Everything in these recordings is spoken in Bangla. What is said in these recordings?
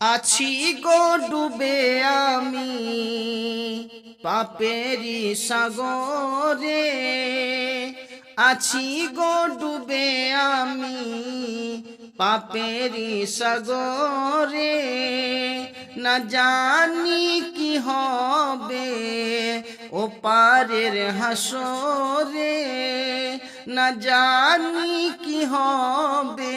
আছি গো ডুবে আমি পাপেরি সাগরে। আছি গো ডুবে আমি পাপেরি সাগরে। না জানি কি হবে ও পারের হাসরে। না জানি কি হবে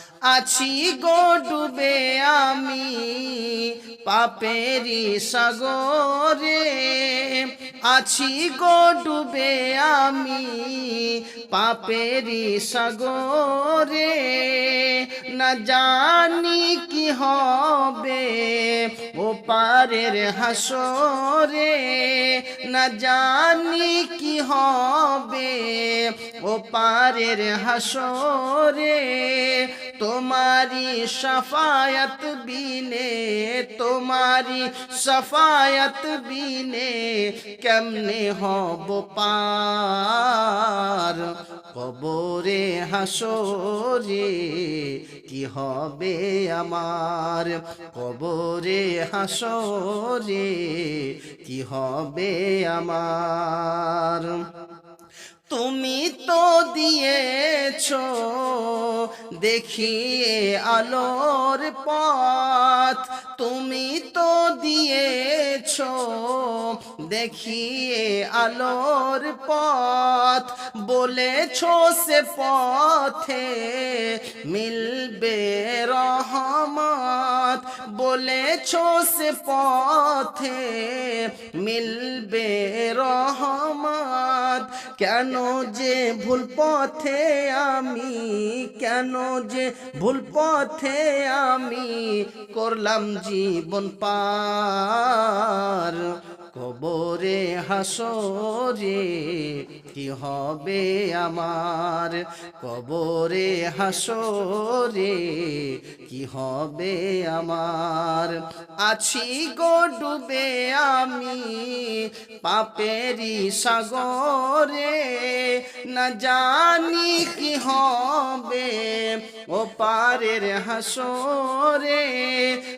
আছি গো ডুবে আমি পাপেরি সাগরে। আছি গো ডুবে আমি পাপেরি সাগরে। না জানি কি হবে ও পারের হাসরে। না জানি কি হবে ও পারের হাসরে। তোমারি সফায়ত বিনে, তোমারি সফায়ত বিনে কেমনে হব পার? কবরে হাসরে কি হবে আমার? কবরে হাসরে কি হবে আমার? তুমি তো দিয়েছ দেখিয়ে আলোর পথ তুমি তো দিয়েছ। দেখিয়ে আলোর পথ বলেছ সে পথে মিলবে রহমত। বলেছ সে পথে মিলবে রহমত। কেন যে ভুল পথে আমি কেন যে ভুল পথে আমি করলাম জীবন পার। কবরে হাসরে, কি হবে আমার? কবরে হাসরে, কি হবে আমার? আছি গো ডুবে আমি পাপেরি সাগরে, না জানি কি হবে ও পারের হাসরে।